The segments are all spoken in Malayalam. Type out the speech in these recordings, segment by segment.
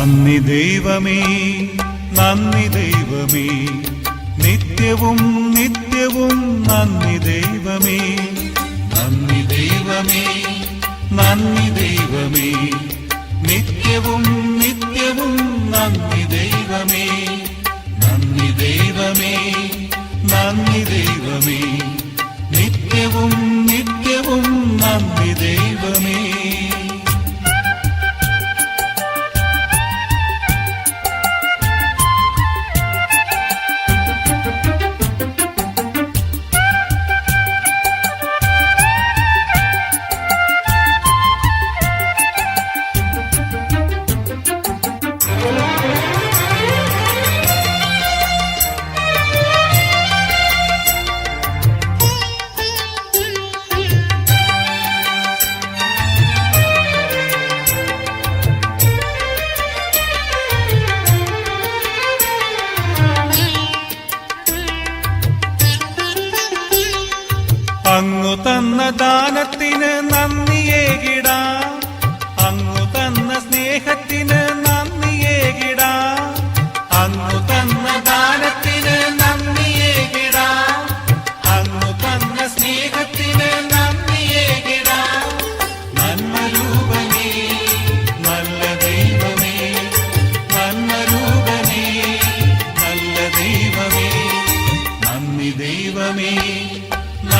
നന്ദി ദൈവമേ നന്ദി ദൈവമേ. നിത്യവും നിത്യവും നന്ദി ദൈവമേ. നന്ദി ദൈവമേ നന്ദി ദൈവമേ. നിത്യവും നിത്യവും നന്ദി അങ്ങു തന്ന ദാനത്തിന് നന്ദിയേകിട അങ്ങു തന്ന സ്നേഹത്തിന് നന്ദിയേകിട അങ്ങു തന്ന ദാനത്തിന് നന്ദിയേകിട അങ്ങു തന്ന സ്നേഹത്തിന് നന്ദിയേകിട നന്മരൂപനേ നല്ല ദൈവമേ നന്മ രൂപമേ നല്ല ദൈവമേ നന്ദി ദൈവമേ.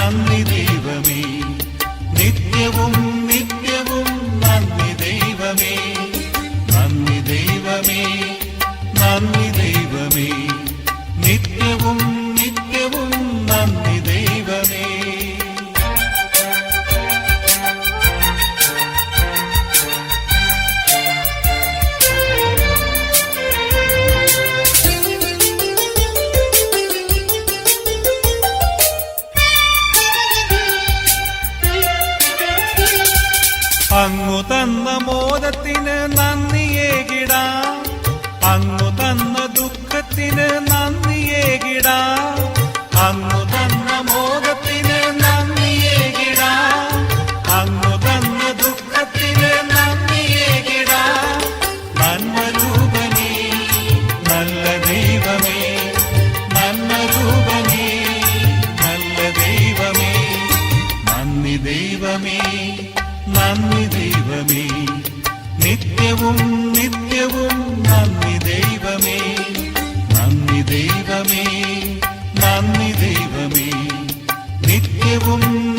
നന്ദി ദൈവമേ. നിത്യവും നിത്യവും നന്ദി ദൈവമേ. അങ്ങു തന്ന മോദത്തിന് നന്ദിയേകിട അങ്ങു തന്ന ദുഃഖത്തിന് നന്ദിയേകിട അങ്ങു തന്ന മോദത്തിന് നന്ദിയേകിട അങ്ങു തന്ന ദുഃഖത്തിന് നന്ദിയേകിട നന്മരൂപനേ നല്ല ദൈവമേ നന്മരൂപനേ നല്ല ദൈവമേ നന്ദി ദൈവമേ. നന്ദി ദൈവമേ. നിത്യവും നിത്യവും നന്ദി ദൈവമേ. നന്ദി ദൈവമേ നന്ദി ദൈവമേ. നിത്യവും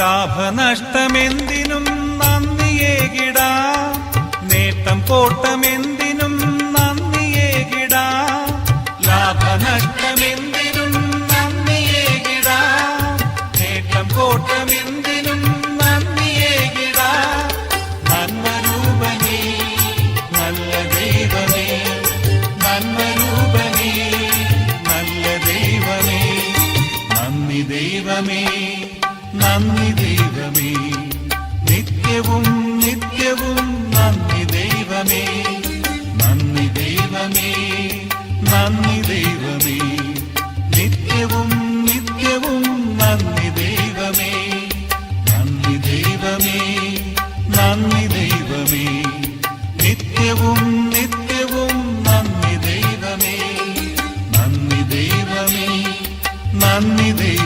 ലാഭനഷ്ടമെന്തിനും നന്ദിയേകിട നേട്ടം കോട്ടമെന്തിനും നന്ദിയേകിട ലാഭനഷ്ടമെന്തിനും നന്ദിയേകിട നേട്ടം കോട്ടമെന്തിനും നന്ദിയേകിട നന്മരൂപനേ നല്ല ദൈവമേ നന്മരൂപനേ നല്ല ദൈവമേ നന്ദി ദൈവമേ. നന്ദി ദൈവമേ. നിത്യവും നിത്യവും നന്ദി ദൈവമേ. നന്ദി ദൈവമേ നന്ദി ദൈവമേ. നിത്യവും നിത്യവും നന്ദി ദൈവമേ. നന്ദി ദൈവമേ നന്ദി ദൈവമേ. നിത്യവും നിത്യവും നന്ദി ദൈവമേ. നന്ദി ദൈവമേ നന്ദി ദൈവം